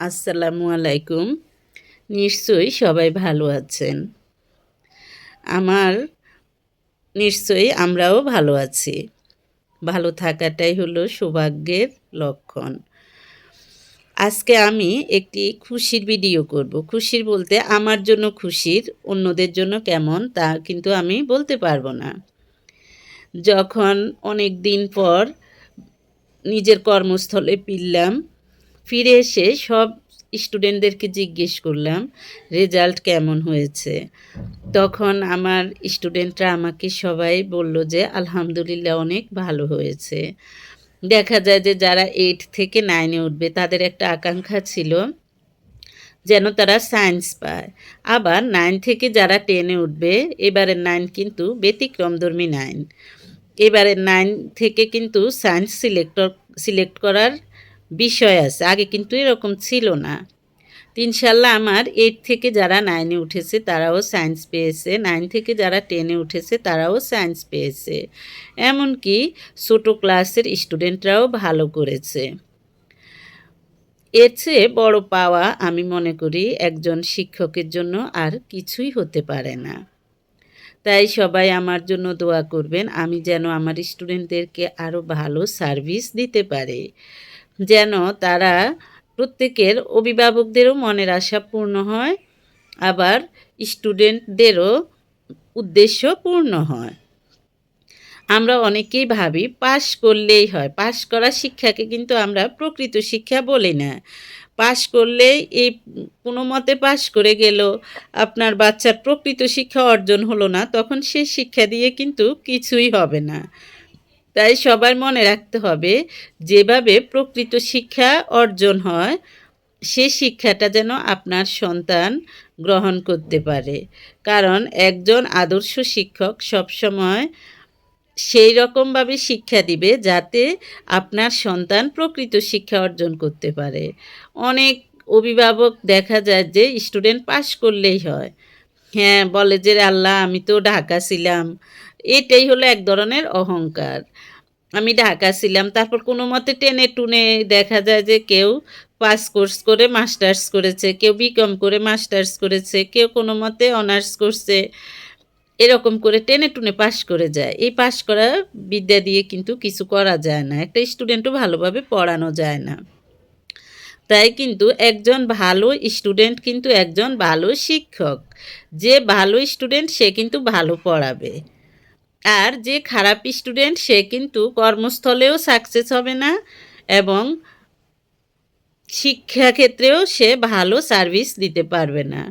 আসসালামু আলাইকুম। নিশ্চয়ই সবাই ভালো আছেন। আমার নিশ্চয়ই আমরাও ভালো আছি। ভালো থাকাটাই হলো সৌভাগ্যের লক্ষণ। আজকে আমি একটি খুশির ভিডিও করব। খুশির বলতে আমার জন্য খুশির, অন্যদের জন্য কেমন তা কিন্তু আমি বলতে পারব না। যখন অনেক দিন পর নিজের কর্মস্থলে ফিরলাম ফিরে এসে সব স্টুডেন্টদেরকে জিজ্ঞেস করলাম, রেজাল্ট কেমন হয়েছে? তখন আমার স্টুডেন্টরা আমাকে সবাই বলল যে, আলহামদুলিল্লাহ, অনেক ভালো হয়েছে। দেখা যায় যে যারা এইট থেকে নাইনে উঠবে, তাদের একটা আকাঙ্ক্ষা ছিল যেন তারা সায়েন্স পায়। আবার নাইন থেকে যারা টেনে উঠবে, এবারের নাইন কিন্তু ব্যতিক্রমধর্মী নাইন এবারের নাইন থেকে কিন্তু সায়েন্স সিলেক্টর সিলেক্ট করার বিষয় আছে। আগে কিন্তু এরকম ছিল না। ইনশাল্লাহ আমার এইট থেকে যারা নাইনে উঠেছে, তারাও সায়েন্স পেয়েছে। নাইন থেকে যারা টেনে উঠেছে, তারাও সায়েন্স পেয়েছে। এমনকি ছোটো ক্লাসের স্টুডেন্টরাও ভালো করেছে। এর চেয়ে বড় পাওয়া আমি মনে করি একজন শিক্ষকের জন্য আর কিছুই হতে পারে না। তাই সবাই আমার জন্য দোয়া করবেন, আমি যেন আমার স্টুডেন্টদেরকে আরও ভালো সার্ভিস দিতে পারি। যেন তারা প্রত্যেকের অভিভাবকদেরও মনের আশা পূর্ণ হয়, আবার স্টুডেন্টদেরও উদ্দেশ্য পূর্ণ হয়। আমরা অনেকেই ভাবি, পাশ করলেই হয়। পাশ করা শিক্ষাকে কিন্তু আমরা প্রকৃত শিক্ষা বলি না। পাশ করলেই এই কোনো মতে পাশ করে গেল, আপনার বাচ্চার প্রকৃত শিক্ষা অর্জন হলো না, তখন সে শিক্ষা দিয়ে কিন্তু কিছুই হবে না। তাই সবার মনে রাখতে হবে, যেভাবে প্রকৃত শিক্ষা অর্জন হয়, সে শিক্ষাটা যেন আপনার সন্তান গ্রহণ করতে পারে। কারণ একজন আদর্শ শিক্ষক সবসময় সেই রকমভাবে শিক্ষা দিবে যাতে আপনার সন্তান প্রকৃত শিক্ষা অর্জন করতে পারে। অনেক অভিভাবক দেখা যায় যে স্টুডেন্ট পাশ করলেই হয়। হ্যাঁ বলে যে, আল্লাহ, আমি তো ঢাকা ছিলাম। এটাই হলো এক ধরনের অহংকার। আমি ঢাকা ছিলাম, তারপর কোনো মতে টেনে টুনে দেখা যায় যে কেউ পাস কোর্স করে মাস্টার্স করেছে, কেউ বিকম করে মাস্টার্স করেছে, কেউ কোনো মতে অনার্স করছে, এরকম করে টেনে টুনে পাশ করে যায়। এই পাশ করা বিদ্যা দিয়ে কিন্তু কিছু করা যায় না, একটা স্টুডেন্টও ভালোভাবে পড়ানো যায় না। তাই কিন্তু একজন ভালো স্টুডেন্ট কিন্তু একজন ভালো শিক্ষক। যে ভালো স্টুডেন্ট সে কিন্তু ভালো পড়াবে। আর যে খারাপ স্টুডেন্ট, সে কিন্তু কর্মস্থলেও সাকসেস হবে না এবং শিক্ষাক্ষেত্রেও সে ভালো সার্ভিস দিতে পারবে না।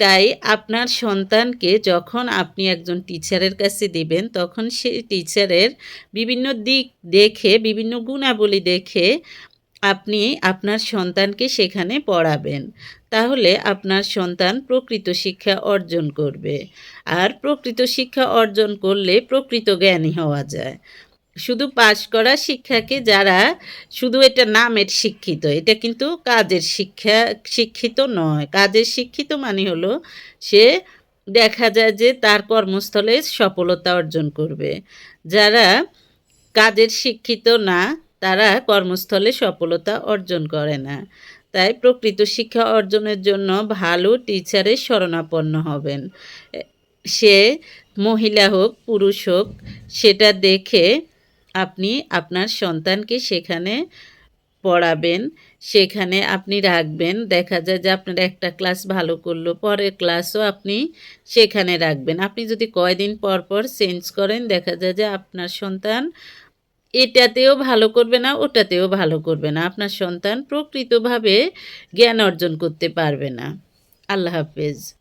তাই আপনার সন্তানকে যখন আপনি একজন টিচারের কাছে দিবেন, তখন সে টিচারের বিভিন্ন দিক দেখে, বিভিন্ন গুণাবলী দেখে আপনি আপনার সন্তানকে সেখানে পড়াবেন। তাহলে আপনার সন্তান প্রকৃত শিক্ষা অর্জন করবে। আর প্রকৃত শিক্ষা অর্জন করলে প্রকৃত জ্ঞানী হওয়া যায়। শুধু পাশ করা শিক্ষাকে যারা, শুধু এটা নামের শিক্ষিত, এটা কিন্তু কাজের শিক্ষা, শিক্ষিত নয়। কাজের শিক্ষিত মানে হলো, সে দেখা যায় যে তার কর্মস্থলে সফলতা অর্জন করবে। যারা কাজের শিক্ষিত না তারা কর্মস্থলে সফলতা অর্জন করে না। তাই প্রকৃত শিক্ষা অর্জনের জন্য ভালো টিচারের শরণাপন্ন হবেন। সে মহিলা হোক, পুরুষ হোক, সেটা দেখে আপনি আপনার সন্তানকে সেখানে পড়াবেন, সেখানে আপনি রাখবেন। দেখা যায় যে আপনার একটা ক্লাস ভালো করল, পরের ক্লাসও আপনি সেখানে রাখবেন। আপনি যদি কয়দিন পর পর চেঞ্জ করেন, দেখা যায় যে আপনার সন্তান এটাতেও ভালো করবে না, ওটাতেও ভালো করবে না। আপনার সন্তান প্রকৃতভাবে জ্ঞান অর্জন করতে পারবে না। আল্লাহ হাফেজ।